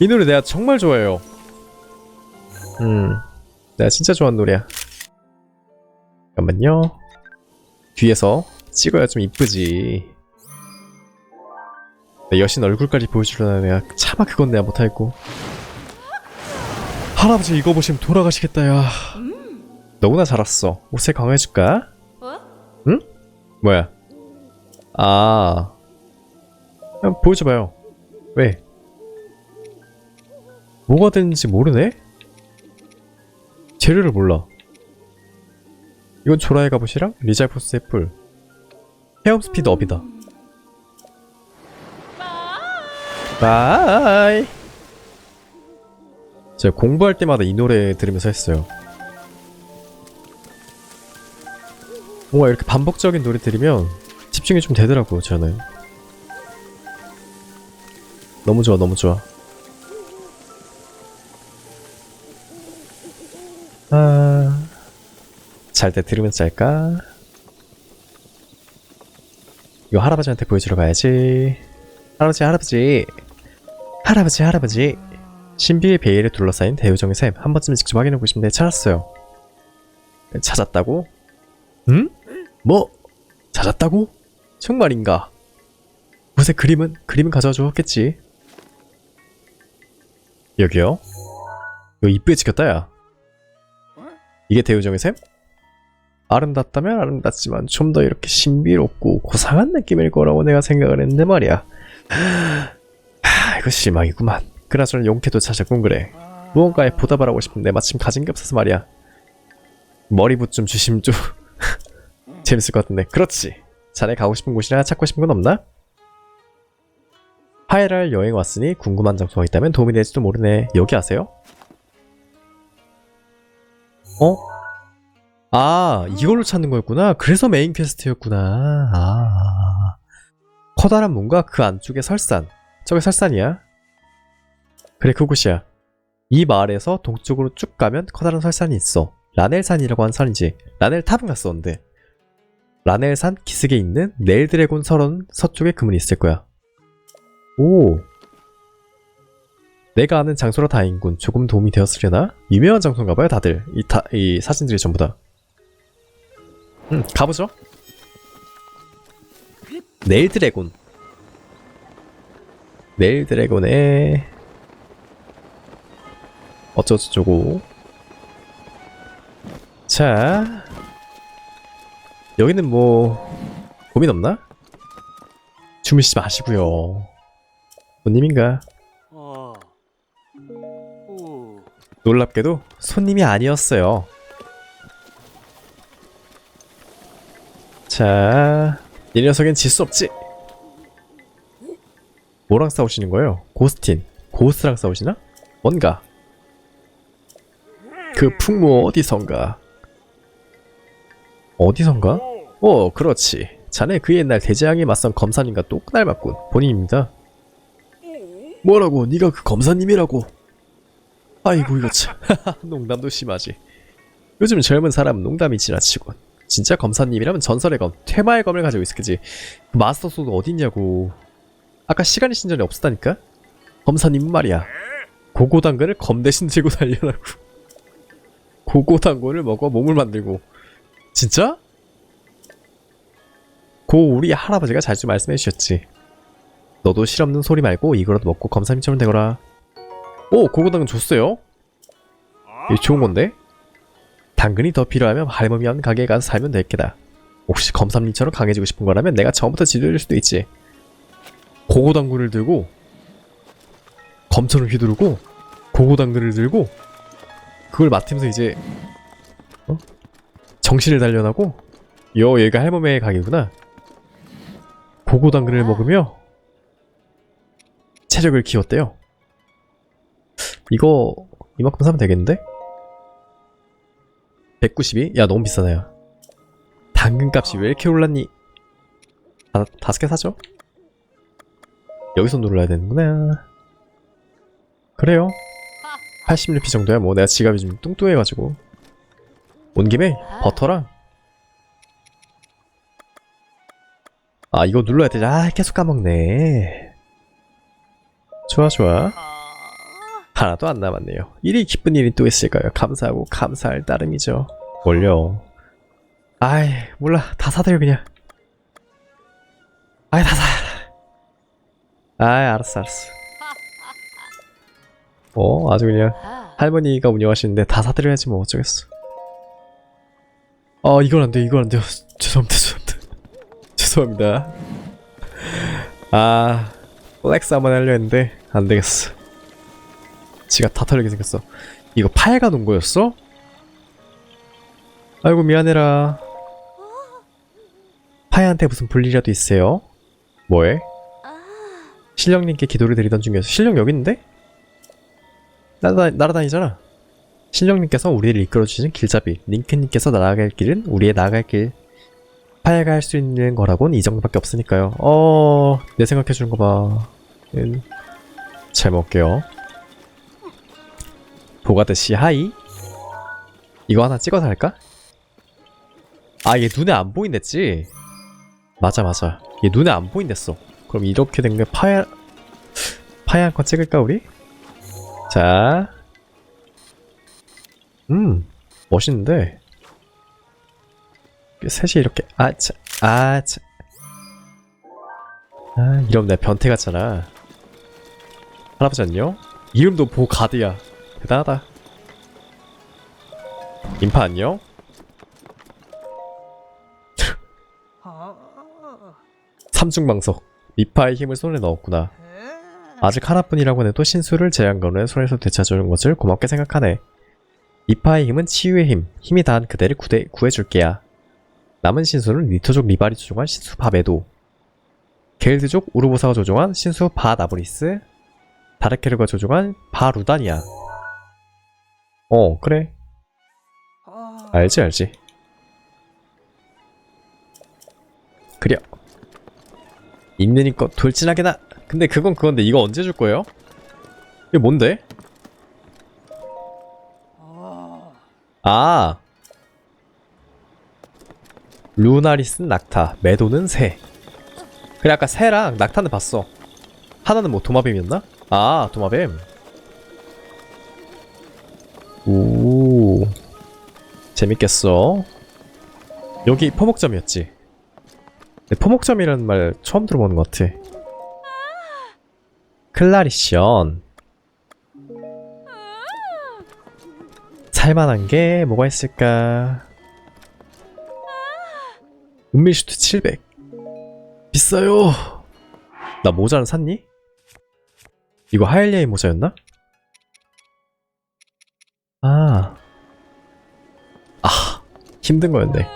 이 노래 내가 정말 좋아해요. 음, 내가 진짜 좋아하는 노래야. 잠깐만요. 뒤에서 찍어야 좀 이쁘지. 내 여신 얼굴까지 보여주려나 내가 차마 그건 내가 못하겠고. 할아버지 이거 보시면 돌아가시겠다 야. 너무나 잘 왔어. 옷에 강화해줄까? 어? 응? 뭐야? 아, 그냥 보여줘봐요. 왜? 뭐가 되는지 모르네? 재료를 몰라. 이건 조라의 갑옷이랑 리잘포스의 뿔. 헤엄 스피드 업이다. 바이. 제가 공부할 때마다 이 노래 들으면서 했어요. 뭔가 이렇게 반복적인 노래 들으면 집중이 좀 되더라고요, 저는. 너무 좋아, 너무 좋아. 아, 잘 때 들으면서 잘까? 이거 할아버지한테 보여주러 가야지. 할아버지, 할아버지. 할아버지, 할아버지. 신비의 베일에 둘러싸인 대요정의 샘. 한 번쯤 직접 확인해 보고 싶은데 찾았어요. 찾았다고? 응? 뭐? 찾았다고? 정말인가? 무새 그림은? 그림은 가져와 주었겠지. 여기요? 이거 이쁘게 찍혔다, 야. 이게 대우정의 샘? 아름답다면 아름답지만 좀 더 이렇게 신비롭고 고상한 느낌일 거라고 내가 생각을 했는데 말이야. 하, 이거 실망이구만. 그나저나 용태도 찾았군 그래. 무언가에 보답을 하고 싶은데 마침 가진 게 없어서 말이야. 머리붓 좀 주심 좀 재밌을 것 같은데. 그렇지. 자네 가고 싶은 곳이나 찾고 싶은 건 없나? 하이랄 여행 왔으니 궁금한 장소가 있다면 도움이 될지도 모르네. 여기 아세요? 어? 아, 이걸로 찾는 거였구나. 그래서 메인 퀘스트였구나. 아. 커다란 문과 그 안쪽에 설산. 저게 설산이야? 그래, 그곳이야. 이 마을에서 동쪽으로 쭉 가면 커다란 설산이 있어. 라넬산이라고 하는 산이지. 라넬 탑은 갔었는데. 라넬산 기슭에 있는 네일 드래곤 설원 서쪽에 그문이 있을 거야. 오. 내가 아는 장소라 다행이군. 조금 도움이 되었으려나? 유명한 장소인가 봐요, 다들. 이, 다, 이 사진들이 전부 다. 음, 가보죠. 네일 드래곤. 네일 드래곤에 어쩌고저쩌고. 자, 여기는 뭐 고민 없나? 주무시지 마시고요. 손님인가? 아. 오. 놀랍게도 손님이 아니었어요. 자, 이 녀석엔 질 수 없지. 뭐랑 싸우시는 거예요? 고스틴, 고스랑 싸우시나? 뭔가. 그 풍무 어디선가? 어디선가? 어, 그렇지. 자네 그 옛날 대재앙에 맞선 검사님과 또 닮았군. 본인입니다. 뭐라고? 네가 그 검사님이라고? 아이고 이거 참 농담도 심하지 요즘 젊은 사람은 농담이 지나치군 진짜 검사님이라면 전설의 검 퇴마의 검을 가지고 있었겠지? 그 마스터 소드 어딨냐고. 아까 시간의 신전에 없었다니까? 검사님은 말이야. 고고당근을 검 대신 들고 달려라고. 고고당근을 먹어 몸을 만들고. 진짜? 고 우리 할아버지가 자주 말씀해 주셨지. 너도 실없는 소리 말고 이거라도 먹고 검사님처럼 되거라. 오 고고당근 줬어요? 이거 좋은 건데 당근이 더 필요하면 할머니한 가게에 가서 살면 될 게다. 혹시 검사님처럼 강해지고 싶은 거라면 내가 처음부터 지도해줄 수도 있지. 고고당근을 들고 검천을 휘두르고 고고당근을 들고 그걸 맡으면서 이제 어? 정신을 단련하고 여 얘가 할머니의 가게구나. 고고당근을 먹으며 체력을 키웠대요. 이거 이만큼 사면 되겠는데? 192? 야 너무 비싸네요. 당근값이 왜 이렇게 올랐니? 다, 다섯 개 사죠? 여기서 눌러야 되는구나. 그래요. 80루피 정도야? 뭐 내가 지갑이 좀 뚱뚱해가지고. 온 김에 버터랑. 아 이거 눌러야 되지. 아 계속 까먹네. 좋아 좋아 하나도 안 남았네요. 일이 기쁜 일이 또 있을까요? 감사하고 감사할 따름이죠. 뭘요? 아이 몰라 다 사드려 그냥. 아이 다 사. 아이 알았어 알았어. 어 아주 그냥 할머니가 운영하시는데 다 사드려야지 뭐 어쩌겠어. 어 이건 안 돼, 이건 안 돼요. 죄송합니다, 죄송합니다. 죄송합니다. 아, 플렉스 한번 하려 했는데 안 되겠어. 지가 다 털리게 생겼어. 이거 파해가 놓은 거였어? 아이고 미안해라. 파해한테 무슨 볼일이라도 있어요? 뭐해? 신령님께 기도를 드리던 중이어서 신령 여기 있는데? 날아다, 날아다니잖아. 신령님께서 우리를 이끌어주시는 길잡이, 링크님께서 나아갈 길은 우리의 나아갈 길. 파야가 할 수 있는 거라곤 이 정도밖에 없으니까요. 어, 내 생각해주는 거 봐. 음, 잘 먹을게요. 보가드씨 하이. 이거 하나 찍어서 할까? 아, 얘 눈에 안 보인댔지? 맞아, 맞아. 얘 눈에 안 보인댔어. 그럼 이렇게 된 게 파야, 파야 한 건 찍을까, 우리? 자, 음, 멋있는데. 셋이 이렇게, 아차, 아차. 아, 이러면 내가 변태 같잖아. 할아버지 안녕? 이름도 보가드야. 대단하다. 인파 안녕? 삼중방석. 미파의 힘을 손에 넣었구나. 아직 하나뿐이라고 해도 신수를 제한거는 손에서 되찾아주는 것을 고맙게 생각하네. 이파의 힘은 치유의 힘, 힘이 다한 그대를 구대, 구해줄게야. 남은 신수는 리토족 리발이 조종한 신수 바베도, 게일드족 우르보사가 조종한 신수 바 나브리스, 다르케르가 조종한 바 루다니아. 어, 그래. 알지, 알지. 그려. 있느니껏 돌진하게나. 근데 그건 그건데 이거 언제 줄 거예요? 이게 뭔데? 아 루나리스는 낙타 매도는 새 그래 아까 새랑 낙타는 봤어 하나는 뭐 도마뱀이었나? 아 도마뱀 재밌겠어 여기 포목점이었지 근데 포목점이라는 말 처음 들어보는 것 같아 클라리션 살만한 게 뭐가 있을까? 은밀슈트 700 비싸요 나 모자는 샀니? 이거 하일리아의 모자였나? 아. 아, 힘든 거였네.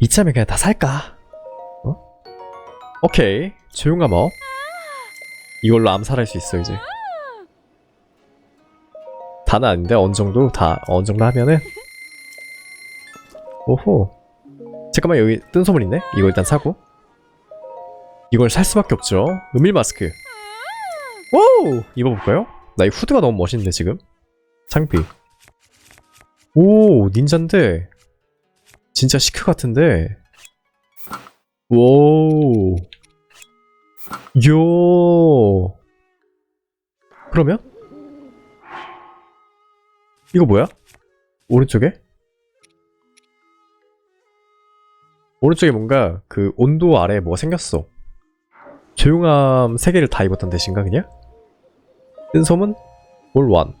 이참에 그냥 다 살까? 어? 오케이, 조용한 뭐. 이걸로 암살할 수 있어, 이제. 다는 아닌데 어느 정도 다 어느 정도 하면은 오호 잠깐만 여기 뜬 소문 있네 이거 일단 사고 이걸 살 수밖에 없죠 은밀 마스크 오 입어볼까요? 나 이 후드가 너무 멋있는데 지금 창피 오 닌자인데 진짜 시크 같은데 오 요. 그러면? 이거 뭐야? 오른쪽에? 오른쪽에 뭔가 그 온도 아래에 뭐가 생겼어. 조용함 3개를 다 입었던 대신가 그냥? 뜬 소문? 올원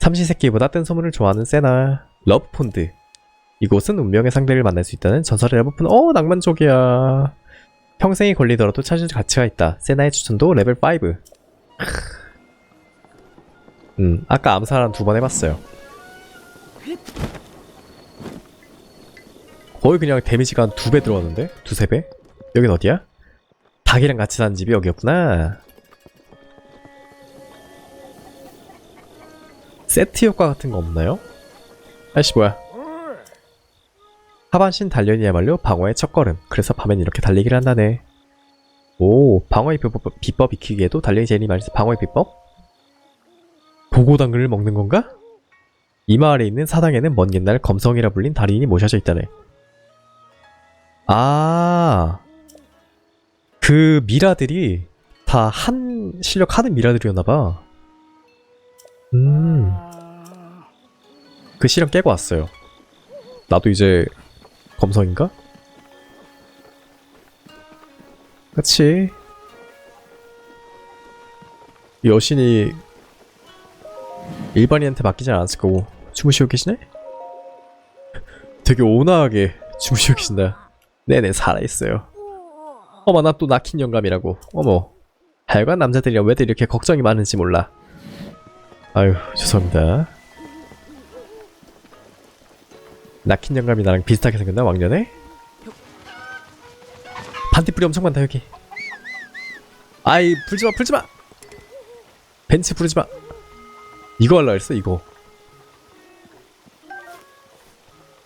삼시세끼보다 뜬 소문을 좋아하는 세나 러브폰드 이곳은 운명의 상대를 만날 수 있다는 전설의 러브폰 어 낭만적이야 평생이 걸리더라도 찾을 가치가 있다 세나의 추천도 레벨 5 음, 아까 암살한 두 번 해봤어요. 거의 그냥 데미지가 한 두 배 들어왔는데? 두세 배? 여긴 어디야? 닭이랑 같이 사는 집이 여기였구나. 세트 효과 같은 거 없나요? 아이씨 뭐야 하반신 단련이야말로 방어의 첫걸음 그래서 밤엔 이렇게 달리기를 한다네 오 방어의 비법, 비법 익히기에도 달리기 제일이 말해서 방어의 비법? 보고당근을 먹는 건가? 이 마을에 있는 사당에는 먼 옛날 검성이라 불린 달인이 모셔져 있다네. 아, 그 미라들이 다 한 실력 하는 미라들이었나봐. 음, 그 실력 깨고 왔어요. 나도 이제 검성인가? 그치. 여신이 일반인한테 맡기지 않았을 거고 주무시고 계시네? 되게 온화하게 주무시고 계신다. 네네 살아있어요. 어머 나 또 낙힌 영감이라고. 어머 하여간 남자들이랑 왜들 이렇게 걱정이 많은지 몰라. 아유 죄송합니다. 낙힌 영감이 나랑 비슷하게 생겼나 왕년에? 반딧불이 엄청 많다 여기. 아이 불지마 불지마. 벤츠 부르지마. 이거 할라 했어 이거.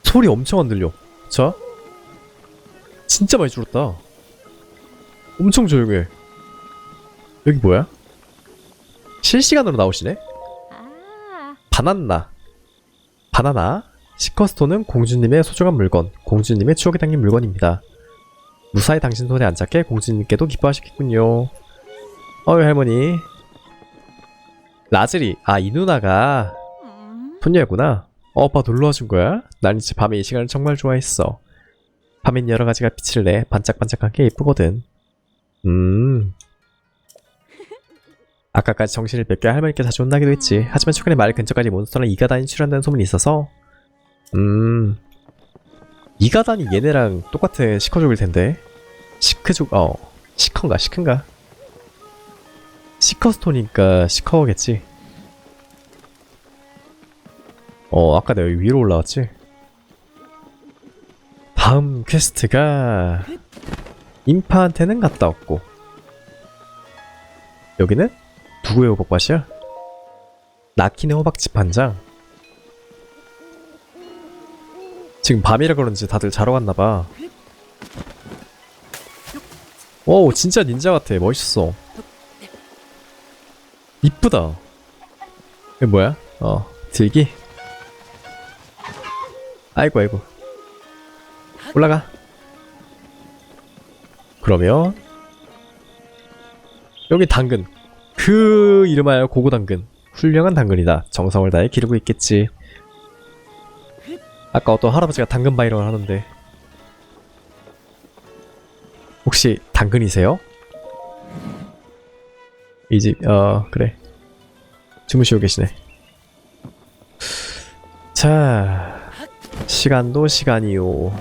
소리 엄청 안 들려. 자. 진짜 많이 줄었다. 엄청 조용해. 여기 뭐야? 실시간으로 나오시네? 아, 바나나. 바나나. 시커스톤은 공주님의 소중한 물건, 공주님의 추억이 담긴 물건입니다. 무사히 당신 손에 앉았게 공주님께도 기뻐하시겠군요. 어이 할머니. 라즈리, 아 이 누나가 음, 손녀였구나. 어, 오빠 놀러 와준 거야? 난 이제 밤에 이 시간을 정말 좋아했어. 밤엔 여러 가지가 빛을 내 반짝반짝한 게 예쁘거든. 음. 아까까지 정신을 뺏겨 할머니께 자주 혼나기도 했지. 하지만 최근에 마을 근처까지 몬스터랑 이가단이 출현다는 소문이 있어서. 음. 이가단이 얘네랑 똑같은 시커족일 텐데. 시크족, 어. 시커인가, 시큰가? 시커스토니까 시커겠지. 어, 아까 내가 여기 위로 올라왔지? 다음 퀘스트가 인파한테는 갔다 왔고 여기는 누구의 호박밭이야? 나키네 호박집 한 장? 지금 밤이라 그런지 다들 자러 갔나봐. 오 진짜 닌자 같아. 멋있어. 이쁘다. 이게 뭐야? 어 들기? 아이고 아이고. 올라가. 그러면 여기 당근 그 이름하여 고고 당근 훌륭한 당근이다 정성을 다해 기르고 있겠지 아까 어떤 할아버지가 당근 바이러를 하는데 혹시 당근이세요? 이 집 어 그래 주무시고 계시네 자 시간도 시간이요.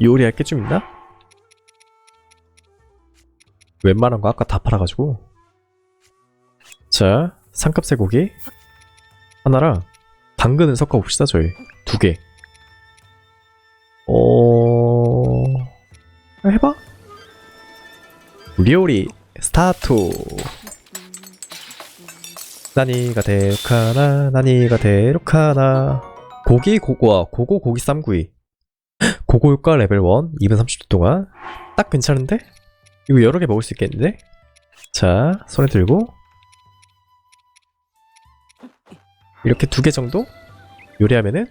요리할 게 좀 있나? 웬만한 거 아까 다 팔아가지고. 자, 상급 쇠고기 하나랑 당근을 섞어 봅시다 저희 두 개. 어, 해봐. 요리 스타트. 나니가 대룩하나 나니가 대룩하나 고기 고고와 고고 고기 쌈구이 고고 효과 레벨 1 2분 30초 동안 딱 괜찮은데? 이거 여러 개 먹을 수 있겠는데? 자 손에 들고 이렇게 두 개 정도 요리하면은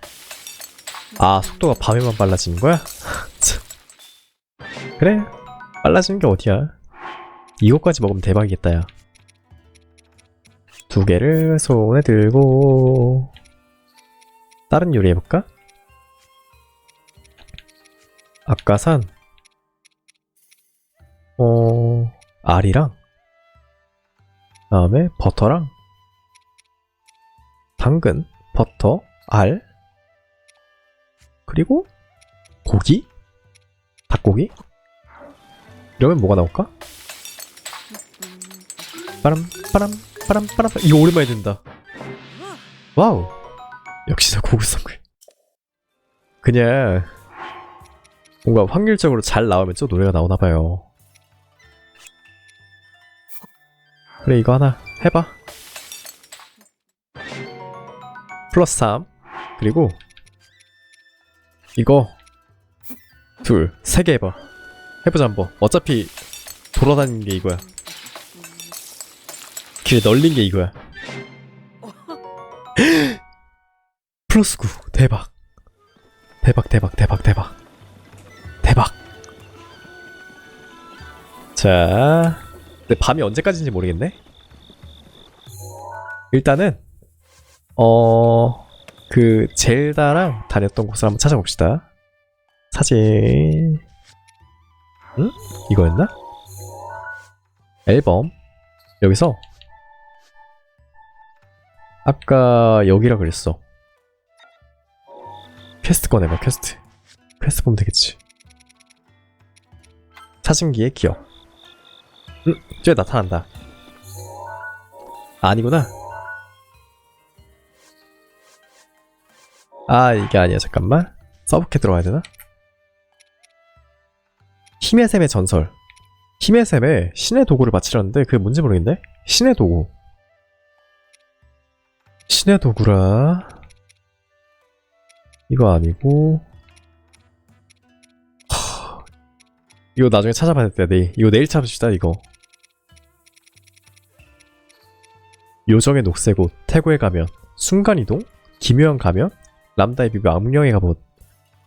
아 속도가 밤에만 빨라지는 거야? 참. 그래 빨라지는 게 어디야 이거까지 먹으면 대박이겠다 야 두 개를 손에 들고 다른 요리 해볼까? 아까 산 어... 알이랑 다음에 버터랑 당근, 버터, 알 그리고 고기? 닭고기? 이러면 뭐가 나올까? 빠람 빠람 빠람 빠람 이거 오랜만에 듣는다 와우 역시나 고급 선글 그냥 뭔가 확률적으로 잘 나오면 또 노래가 나오나봐요 그래 이거 하나 해봐. 플러스 3 그리고 이거 둘 세 개 해봐. 해보자 한번. 어차피 돌아다니는 게 이거야. 길에 널린 게 이거야. 플러스 9 대박. 대박 대박 대박 대박. 대박. 자, 근데 밤이 언제까지인지 모르겠네. 일단은 어, 그 젤다랑 다녔던 곳을 한번 찾아봅시다. 사진. 응? 이거였나? 앨범. 여기서 아까 여기라 그랬어. 퀘스트 꺼내봐, 퀘스트. 퀘스트 보면 되겠지. 사진기의 기억. 응, 저기 나타난다. 아, 아니구나. 아, 이게 아니야. 잠깐만. 서브캐 들어가야 되나? 힘의 샘의 전설. 힘의 샘에 신의 도구를 바치려는데 그게 뭔지 모르겠네? 신의 도구. 신의 도구라. 이거 아니고. 이거 나중에 찾아봐야 돼. 이거 내일 찾읍시다, 이거. 요정의 녹색 옷, 태고의 가면, 순간이동, 기묘한 가면, 람다의 비비, 악령의 갑옷,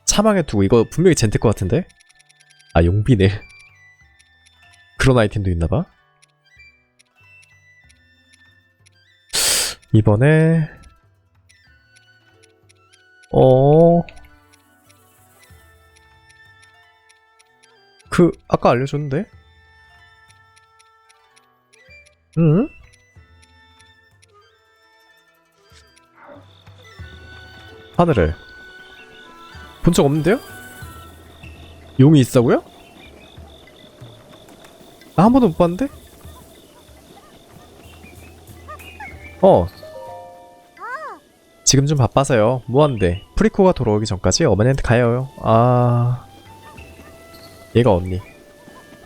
사망의 두고, 이거 분명히 젠틀 것 같은데? 아, 용비네. 그런 아이템도 있나봐. 이번에, 어, 그, 아까 알려줬는데? 응? 하늘을 본 적 없는데요? 용이 있다고요? 나 한 번도 못 봤는데? 어 지금 좀 바빠서요 뭐하는데 프리코가 돌아오기 전까지 어머니한테 가요 아 얘가 언니?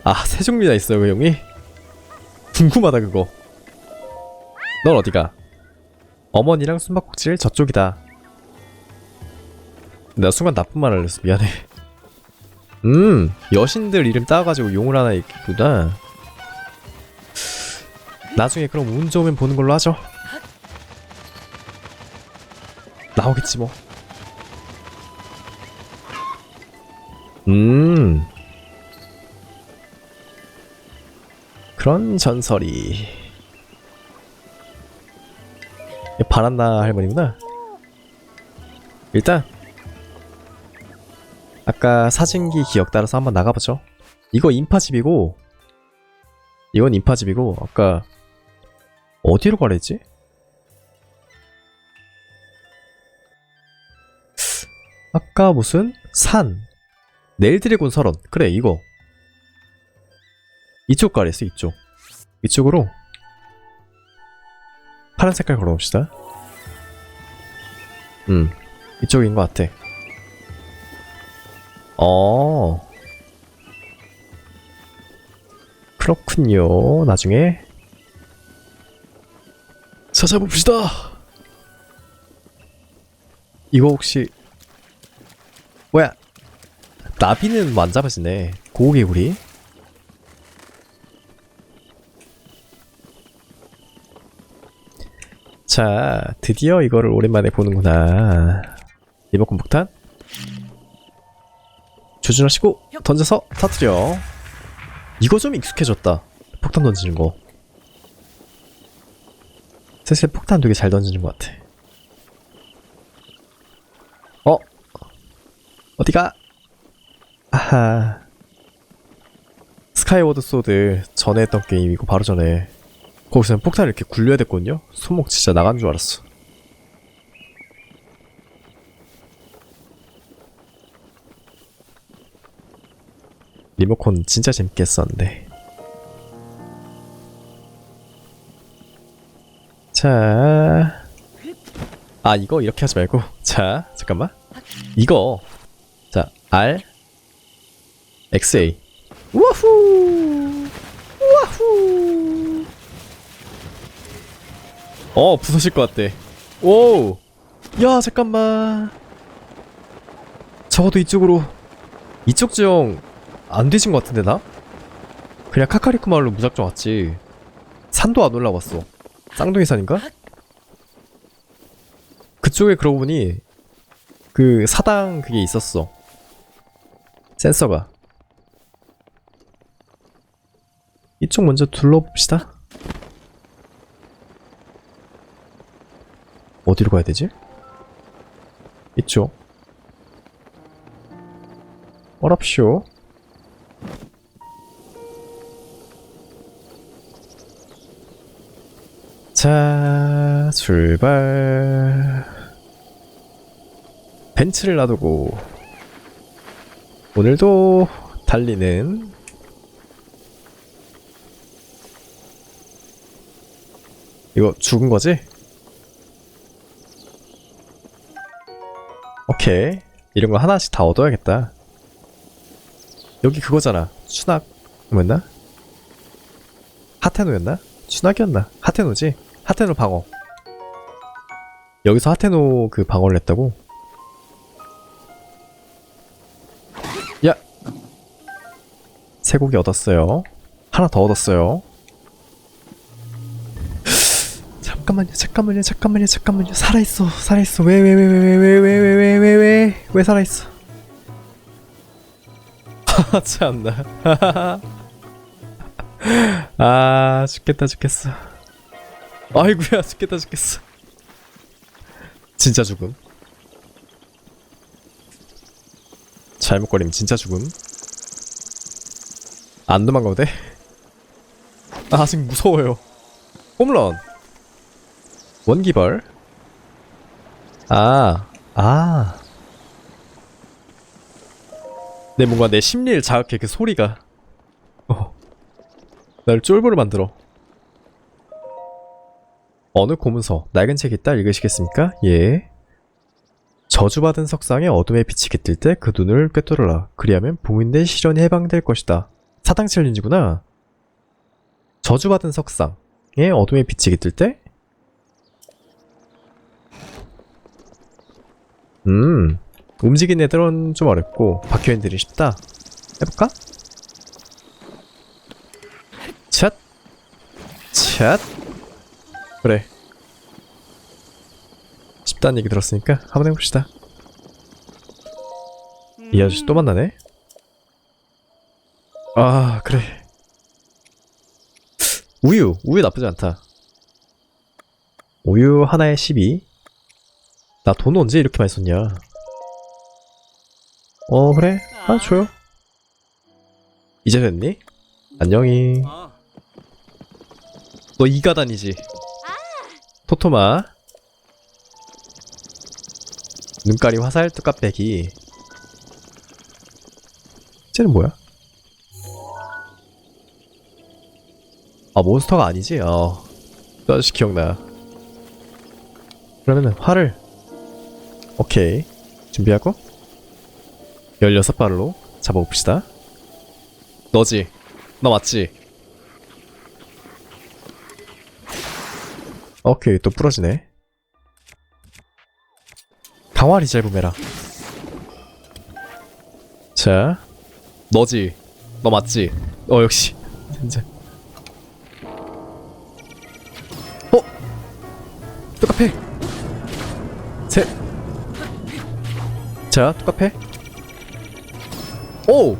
아 세 종류나 있어요 그 용이? 궁금하다 그거. 넌 어디가? 어머니랑 숨바꼭질 저쪽이다. 내가 순간 나쁜 말을 했어 미안해. 음 여신들 이름 따가지고 용을 하나 있구나. 나중에 그럼 운 좋으면 보는 걸로 하죠. 나오겠지 뭐. 음. 그런 전설이. 바란나 할머니구나. 일단 아까 사진기 기억 따라서 한번 나가보죠. 이거 인파집이고 이건 인파집이고 아까 어디로 가랬지? 아까 무슨 산 넬드래곤 설원 그래 이거 이쪽 가랬어 이쪽. 이쪽으로 파란 색깔 걸어봅시다. 음 이쪽인 것 같아. 어. 그렇군요 나중에. 찾아봅시다! 이거 혹시 뭐야? 나비는 안 잡아지네. 고개구리 자 드디어 이거를 오랜만에 보는구나. 리모컨 폭탄. 조준하시고 던져서 터뜨려. 이거 좀 익숙해졌다. 폭탄 던지는 거. 슬슬 폭탄 되게 잘 던지는 것 같아. 어? 어디가? 아하. 스카이워드 소드 전에 했던 게임이고 바로 전에 거기서는 폭탄을 이렇게 굴려야 됐거든요? 손목 진짜 나간 줄 알았어. 리모컨 진짜 재밌게 했었는데. 자... 아 이거 이렇게 하지 말고. 자 잠깐만. 이거. 자 R. XA 우와후! 우와후 어 부서질 것 같대 오야 잠깐만. 적어도 이쪽으로. 이쪽 지형 안 되신 것 같은데 나? 그냥 카카리크 마을로 무작정 왔지. 산도 안 올라왔어. 쌍둥이 산인가? 그쪽에 그러고 보니 그 사당 그게 있었어. 센서가. 이쪽 먼저 둘러봅시다. 어디로 가야 되지? 이쪽. 어랍쇼. 자, 출발. 벤츠를 놔두고 오늘도 달리는 이거 죽은 거지? 오케이. 이런 거 하나씩 다 얻어야겠다. 여기 그거잖아. 추낙 뭐였나? 하테노였나? 추낙이었나? 하테노지? 하테노 방어. 여기서 하테노 그 방어를 했다고? 야! 쇠고기 얻었어요. 하나 더 얻었어요. 잠깐만요, 잠깐만요, 잠깐만요, 잠깐만요. 살아있어, 살아있어. 왜, 왜, 왜, 왜, 왜, 왜, 왜, 왜, 왜, 왜, 살아있어? 참나. 아, 죽겠다, 죽겠어. 아이구야, 죽겠다, 죽겠어. 진짜 죽음. 잘못거리면 진짜 죽음. 안 도망가도 돼? 아, 아직 무서워요. 홈런. 원기벌. 아, 아. 내 뭔가 내 심리를 자극해 그 소리가. 어. 날 쫄보를 만들어. 어느 고문서 낡은 책 있다 읽으시겠습니까? 예. 저주받은 석상에 어둠의 빛이 깃들 때 그 눈을 꿰뚫어라. 그리하면 봉인된 시련이 해방될 것이다. 사당 챌린지구나. 저주받은 석상에 어둠의 빛이 깃들 때? 음, 움직이는 애들은 좀 어렵고 박혀있는 애들이 쉽다. 해볼까? 찻, 찻. 그래. 쉽다는 얘기 들었으니까 한번 해봅시다. 이 아저씨 또 만나네? 아, 그래. 우유, 우유 나쁘지 않다. 우유 하나에 12. 나 돈 언제 이렇게 많이 썼냐? 어, 그래. 아, 줘요. 이제 됐니? 안녕히. 아, 너 이가 다니지? 토토마. 눈가리 화살 뚜까빼기. 쟤는 뭐야? 아 몬스터가 아니지? 어. 그 아저씨 기억나. 그러면은 활을 오케이. 준비하고 16발로 잡아봅시다. 너지? 너 맞지? 오케이 또 부러지네. 강화 리젤브 메라. 자 너지. 너 맞지? 어 역시. 진짜. 어? 똑같아 자 똑같아? 오!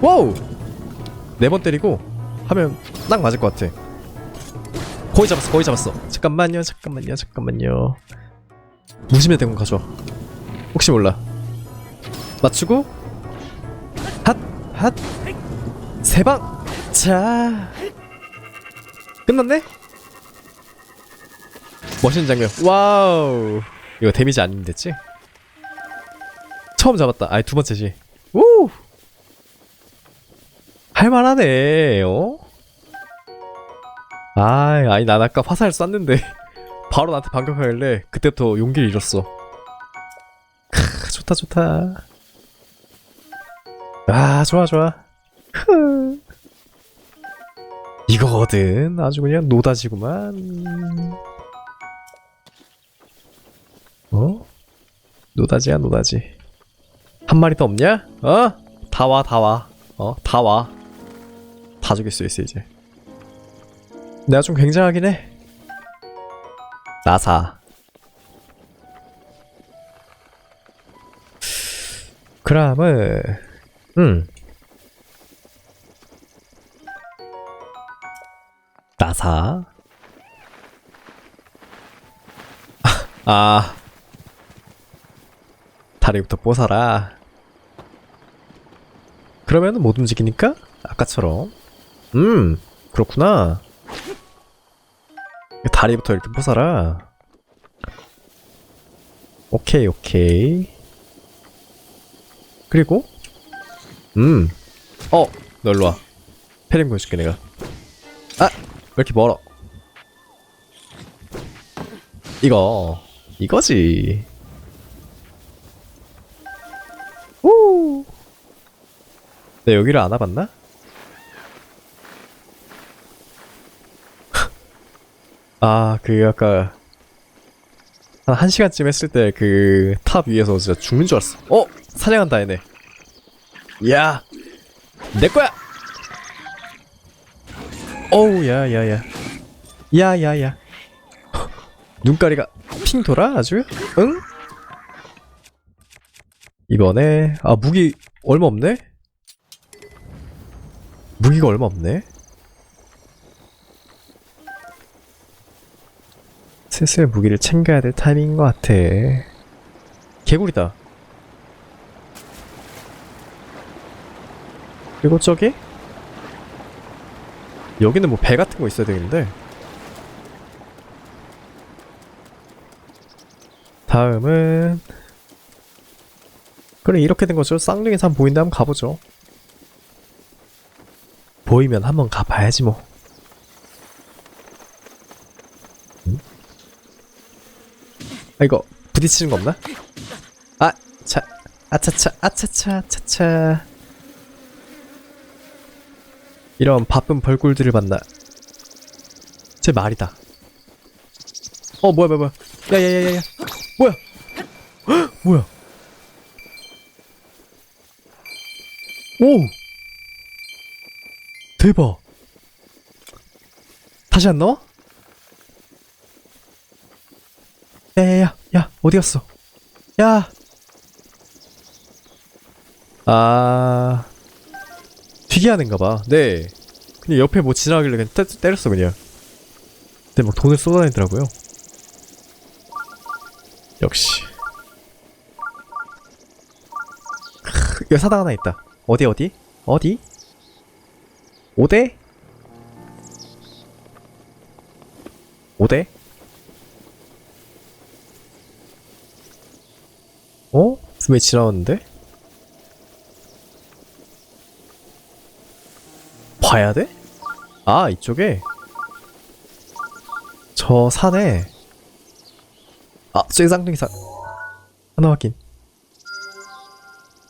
와우! 네 번 때리고 하면 딱 맞을 것 같아. 거의 잡았어 거의 잡았어. 잠깐만요 잠깐만요 잠깐만요. 무심해 대공 가져와. 혹시 몰라. 맞추고 핫 핫 세 방! 자. 끝났네? 멋있는 장면. 와우 이거 데미지 안 됐지 처음 잡았다 아니 두 번째지 우 할만하네 어 아이, 아니, 난 아까 화살 쐈는데, 바로 나한테 반격하길래, 그때부터 용기를 잃었어. 크, 좋다, 좋다. 아, 좋아, 좋아. 흐. 이거거든. 아주 그냥 노다지구만. 어? 노다지야 노다지 한 마리 더 없냐? 어? 다 와 다 와 어? 다 와 다 죽일 수 있어 이제 내가 좀 굉장하긴 해 나사 그람을 음 나사 아 다리부터 뽀사라. 그러면은 못 움직이니까 아까처럼. 음, 그렇구나. 다리부터 이렇게 뽀사라. 오케이, 오케이. 그리고, 음, 어, 너 일로 와. 패링 보여줄게, 내가. 아! 왜 이렇게 멀어? 이거, 이거지. 내 여기를 안 와봤나? 아, 그, 아까, 한 1시간쯤 했을 때 그 탑 위에서 진짜 죽는 줄 알았어. 어! 사냥한다, 얘네. 야! 내 거야! 어우, 야, 야, 야. 야, 야, 야. 눈가리가 핑 돌아, 아주? 응? 이번에, 아, 무기 얼마 없네? 무기가 얼마 없네? 슬슬 무기를 챙겨야 될 타이밍인 것 같아. 개구리다. 그리고 저기? 여기는 뭐 배 같은 거 있어야 되겠는데? 다음은 그래 이렇게 된 거죠. 쌍둥이 산 보인다 한번 가보죠. 보이면 한번 가봐야지 뭐. 응? 아 이거 부딪히는 거 없나? 아, 차, 아차차, 아차차, 아차차. 이런 바쁜 벌꿀들을 만나. 제 말이다. 어 뭐야 뭐야 뭐야. 야야야야야. 뭐야? 헉, 뭐야? 오! 대박! 다시 안 나와? 야야야, 야, 어디 갔어? 야! 아, 튀기 하는가 봐. 네. 그냥 옆에 뭐 지나가길래 그냥 때, 때렸어, 그냥. 근데 막 돈을 쏟아내더라고요. 역시. 크, 여기 사당 하나 있다. 어디, 어디? 어디? 5대? 5대? 어? 왜 지나왔는데? 봐야 돼? 아, 이쪽에? 저 산에 아, 쌍둥이 산 하나 확인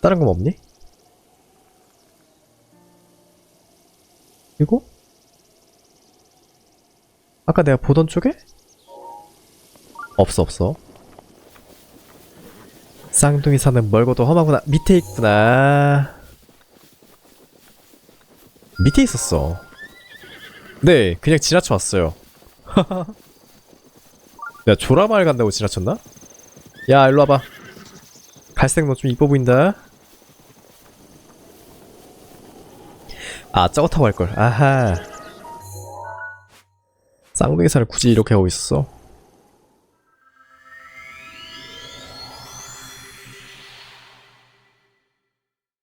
다른 건 없니? 그리고 아까 내가 보던 쪽에? 없어 없어. 쌍둥이 산은 멀고도 험하구나. 밑에 있구나. 밑에 있었어. 네 그냥 지나쳐 왔어요. 내가 조라마을 간다고 지나쳤나? 야 일로 와봐. 갈색 너 좀 이뻐 보인다 아 저거 타고 갈걸. 아하. 쌍둥이 산을 굳이 이렇게 하고 있었어